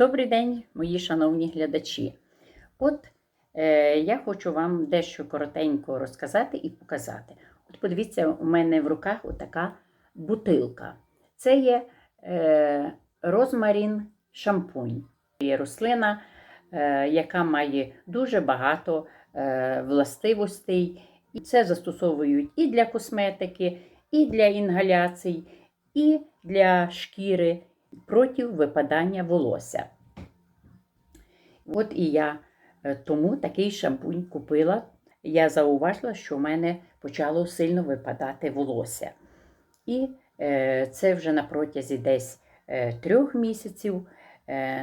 Добрий день, мої шановні глядачі. От е, я хочу вам дещо коротенько розказати і показати. От подивіться, у мене в руках отака бутилка. Це є е, розмарін шампунь. Є рослина, е, яка має дуже багато е, властивостей. І це застосовують і для косметики, і для інгаляцій, і для шкіри проти випадання волосся. От і я е, тому такий шампунь купила. Я зауважила, що в мене почало сильно випадати волосся. І е, це вже на протязі десь е, трьох місяців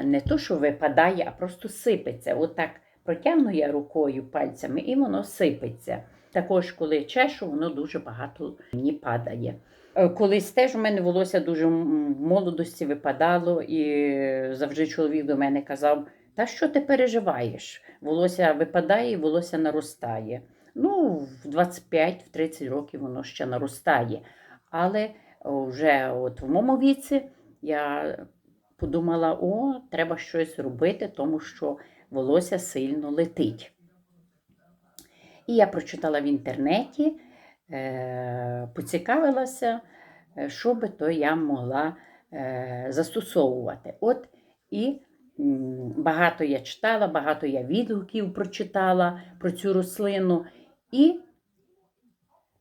не то, що випадає, а просто сипеться. Отак протягну я рукою пальцями і воно сипеться. Також, коли чешу, воно дуже багато мені падає. Е, Колись теж у мене волосся дуже в молодості випадало, і завжди чоловік до мене казав: Та що ти переживаєш? Волосся випадає, і волосся наростає. Ну, в 25-30 років воно ще наростає. Але вже от в моєму віці я подумала: о, треба щось робити, тому що волосся сильно летить. І я прочитала в інтернеті, е, поцікавилася, е, що би то я могла е, застосовувати. От і багато я читала, багато я відгуків прочитала про цю рослину і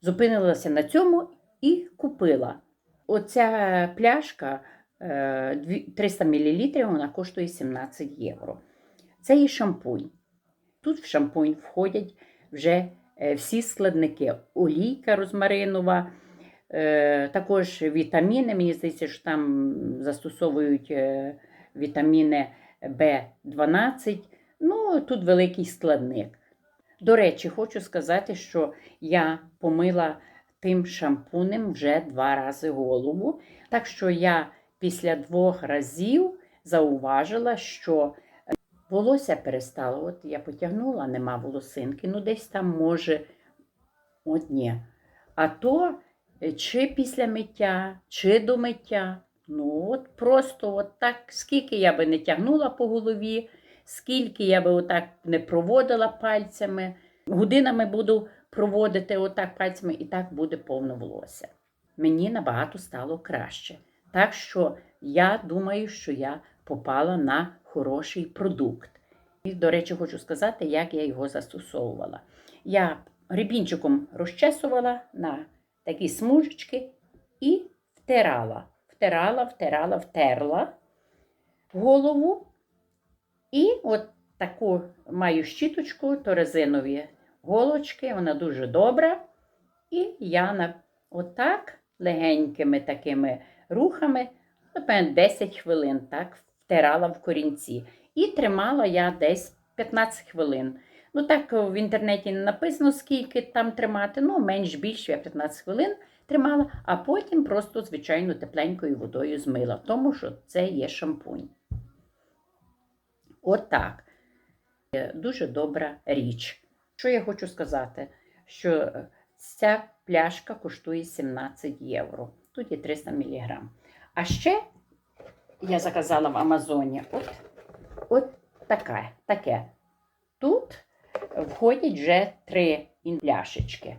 зупинилася на цьому і купила. Оця пляшка е, 300 мл, вона коштує 17 євро. Це і шампунь. Тут в шампунь входять вже е, всі складники: олійка розмаринова, е, також вітаміни. Мені здається, що там застосовують е, вітаміни В12. Ну, тут великий складник. До речі, хочу сказати, що я помила тим шампунем вже два рази голову. Так що я після двох разів зауважила, що волосся перестало. От я потягнула, нема волосинки. Ну, десь там може. От ні. А то е, чи після миття, чи до миття. Ну, от просто от так, скільки я би не тягнула по голові, скільки я би отак не проводила пальцями, годинами буду проводити отак пальцями, і так буде повно волосся. Мені набагато стало краще. Так що я думаю, що я попала на хороший продукт. І, до речі, хочу сказати, як я його застосовувала. Я гребінчиком розчесувала на такі смужечки і втирала. Втирала, втирала, втерла голову. І от таку маю щіточку, то резинові голочки, вона дуже добра. І я на отак легенькими такими рухами, напевно, 10 хвилин так втирала в корінці. І тримала я десь 15 хвилин. Ну так в інтернеті не написано, скільки там тримати, ну менш більше я 15 хвилин тримала, а потім просто звичайно тепленькою водою змила, тому що це є шампунь. Отак. Е, Дуже добра річ. Що я хочу сказати? Що е, ця пляшка коштує 17 євро. Тут є 300 мг. А ще я заказала в Амазоні от, от таке, таке. Тут входять вже три пляшечки.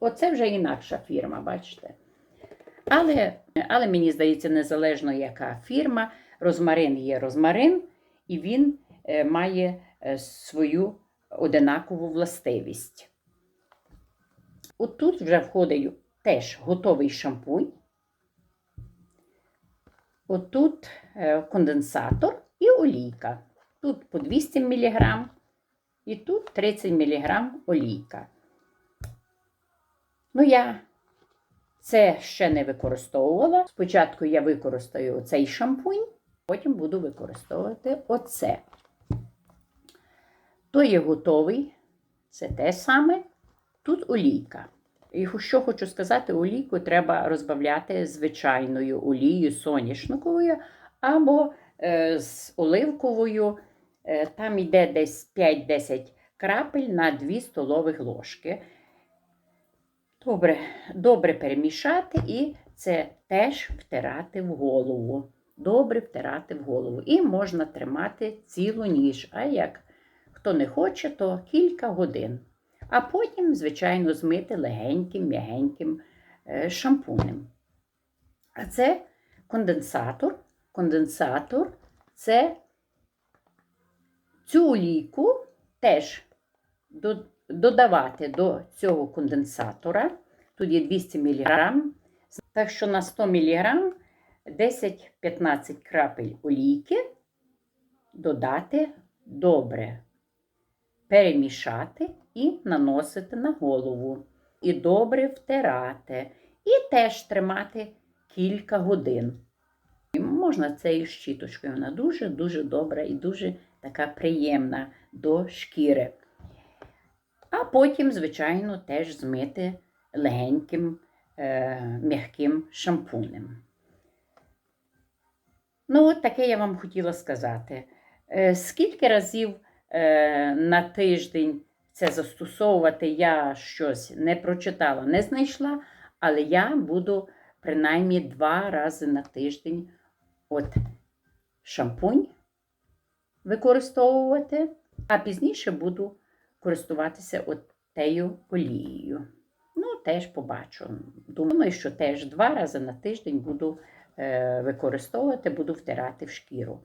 Оце вже інакша фірма, бачите. Але, але мені здається, незалежно яка фірма, розмарин є розмарин, і він е, має е, свою одинакову властивість. От тут вже входить теж готовий шампунь. Отут е, конденсатор і олійка. Тут по 200 мг і тут 30 мг олійка. Ну, я це ще не використовувала. Спочатку я використаю цей шампунь, потім буду використовувати оце. То є готовий, це те саме. Тут олійка. І що хочу сказати, олійку треба розбавляти звичайною олією соняшниковою або е, з оливковою. Е, там йде десь 5-10 крапель на 2 столових ложки. Добре, добре перемішати і це теж втирати в голову. добре втирати в голову. І можна тримати цілу ніж. А як хто не хоче, то кілька годин. А потім, звичайно, змити легеньким, м'ягеньким е, шампунем. А це конденсатор. Конденсатор це цю олійку теж додавати до цього конденсатора. Тут є 200 мг. Так що на 100 мг 10-15 крапель олійки додати добре, перемішати і наносити на голову. І добре втирати. І теж тримати кілька годин. І можна цією щіточкою. Вона дуже-дуже добра і дуже така приємна до шкіри. А потім, звичайно, теж змити легеньким е, м'яким шампунем. Ну, от таке я вам хотіла сказати. Е, скільки разів на тиждень це застосовувати, я щось не прочитала, не знайшла, але я буду принаймні два рази на тиждень от шампунь використовувати, а пізніше буду користуватися от тею олією. Ну, теж побачу. Думаю, що теж два рази на тиждень буду е, використовувати, буду втирати в шкіру.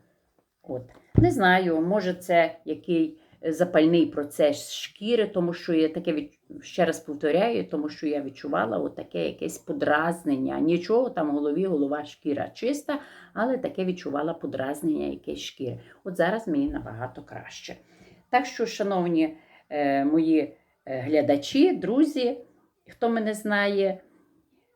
От. Не знаю, може це який запальний процес шкіри, тому що я таке від... ще раз повторяю, тому що я відчувала от таке якесь подразнення. Нічого там в голові, голова шкіра чиста, але таке відчувала подразнення якесь шкіри. От зараз мені набагато краще. Так що, шановні е, мої е, глядачі, друзі, хто мене знає,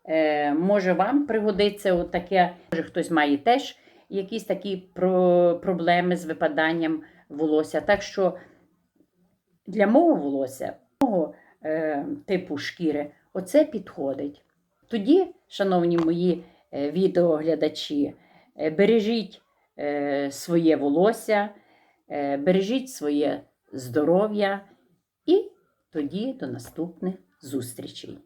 е, може вам пригодиться от таке, може хтось має теж якісь такі про- проблеми з випаданням волосся. Так що для мого волосся, мого е, типу шкіри, оце підходить. Тоді, шановні мої е, відеоглядачі, е, бережіть е, своє волосся, бережіть своє здоров'я і тоді до наступних зустрічей.